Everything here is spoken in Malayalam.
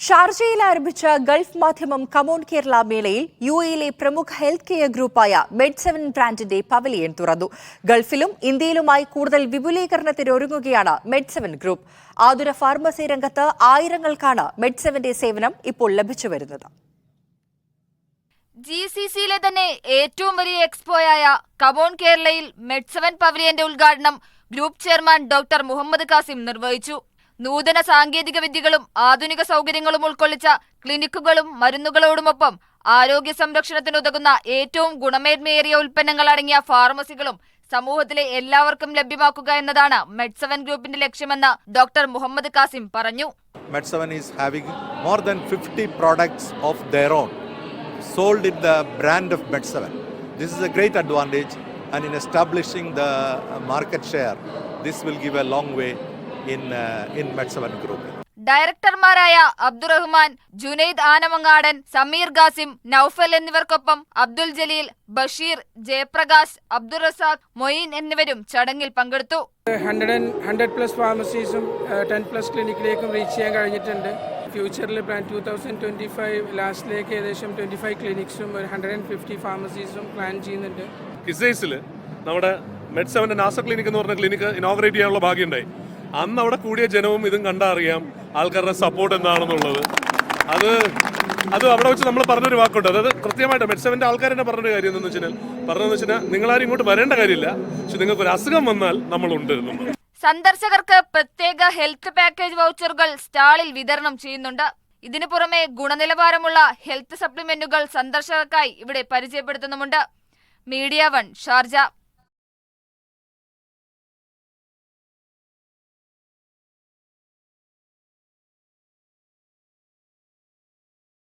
ഷാർജയിൽ ആരംഭിച്ച ഗൾഫ് മാധ്യമം കമോൺ കേരള മേളയിൽ യു എയിലെ പ്രമുഖ ഹെൽത്ത് കെയർ ഗ്രൂപ്പായ മെഡ് സെവൻ ബ്രാൻഡിന്റെ പവലിയൻ തുറന്നു. ഗൾഫിലും ഇന്ത്യയിലുമായി കൂടുതൽ വിപുലീകരണത്തിന് ഒരുങ്ങുകയാണ് മെഡ് സെവൻ ഗ്രൂപ്പ്. ആതുര ഫാർമസി രംഗത്ത് ആയിരങ്ങൾക്കാണ് മെഡ് സെവന്റെ സേവനം ഇപ്പോൾ ലഭിച്ചു വരുന്നത്. ജി സി സിയിലെ തന്നെ ഏറ്റവും വലിയ എക്സ്പോയായ കമോൺ കേരളയിൽ മെഡ് സെവൻ പവലിയന്റെ ഉദ്ഘാടനം group chairman doctor Muhammad Kasim നിർവഹിച്ചു. നൂതന സാങ്കേതിക വിദ്യകളും ആധുനിക സൗകര്യങ്ങളും ഉൾക്കൊള്ളിച്ച ക്ലിനിക്കുകളും മരുന്നുകളോടുമൊപ്പം ആരോഗ്യ സംരക്ഷണത്തിനുതകുന്ന ഏറ്റവും ഗുണമേന്മയേറിയ ഉൽപ്പന്നങ്ങൾ അടങ്ങിയ ഫാർമസികളും സമൂഹത്തിലെ എല്ലാവർക്കും ലഭ്യമാക്കുക എന്നതാണ് മെഡ്സവൻ ഗ്രൂപ്പിന്റെ ലക്ഷ്യമെന്ന് ഡോക്ടർ മുഹമ്മദ് കാസിം പറഞ്ഞു Med7 is having more than 50 products of their own sold in the brand of Med7. This is a great advantage, and in establishing the market share, this will give a long way in, uh, in Med7 Group. ഡയറക്ടർമാരായ അബ്ദുറഹ്മാൻ ജുനൈദ് ആനമങ്ങാടൻ സമീർ ഖാസിം നൌഫൽ എന്നിവർക്കൊപ്പം അബ്ദുൽ ജലീൽ ബഷീർ ജയപ്രകാശ് അബ്ദുൾ റസാഖ് മൊയ്ൻ എന്നിവരും ചടങ്ങിൽ പങ്കെടുത്തു. ഹൺഡ്രഡ് ആൻഡ് ഹൺഡ്രഡ് പ്ലസ് ഫാർമസീസും ടെൻ പ്ലസ് ക്ലിനിക്കിലേക്കും റീച്ച് ചെയ്യാൻ കഴിഞ്ഞിട്ടുണ്ട്. ഫ്യൂച്ചറിൽ plan two thousand twenty five ലാസ്റ്റിലേക്ക് ഏകദേശം ട്വന്റി ഫൈവ് ക്ലിനിക്സും ഒരു ഹൺഡ്രഡ് ആൻഡ് ഫിഫ്റ്റി ഫാർമസീസും പ്ലാൻ ചെയ്യുന്നുണ്ട്. കിസൈസിൽ നമ്മുടെ മെഡ് സെവന്റെ നാസർ ക്ലിനിക് എന്ന് പറഞ്ഞ ക്ലിനിക്ക് ഇനോഗ്രേറ്റ് ചെയ്യാനുള്ള ഭാഗ്യമുണ്ടായി അന്ന് അവിടെ കൂടിയ ജനവും ഇതും കണ്ടറിയാം ആൾക്കാരുടെ സപ്പോർട്ട് എന്താണെന്നുള്ളത്. അത് അത് അവിടെ വെച്ച് നമ്മൾ പറഞ്ഞൊരു വാക്കുണ്ട്. അതായത് കൃത്യമായിട്ട് മെഡ് സെവന്റെ ആൾക്കാർ തന്നെ പറഞ്ഞൊരു കാര്യം എന്താണെന്ന് വെച്ചാൽ പറഞ്ഞതെന്ന് വെച്ചാൽ നിങ്ങളാരും ഇങ്ങോട്ട് വരേണ്ട കാര്യമില്ല. പക്ഷെ നിങ്ങൾക്ക് ഒരു അസുഖം വന്നാൽ നമ്മൾ ഉണ്ട് സന്ദർശകർക്ക് പ്രത്യേക ഹെൽത്ത് പാക്കേജ് വൗച്ചറുകൾ സ്റ്റാളിൽ വിതരണം ചെയ്യുന്നുണ്ട്. ഇതിനു പുറമെ ഗുണനിലവാരമുള്ള ഹെൽത്ത് സപ്ലിമെന്റുകൾ സന്ദർശകർക്കായി ഇവിടെ പരിചയപ്പെടുത്തുന്നുമുണ്ട്. Media one Sharjah.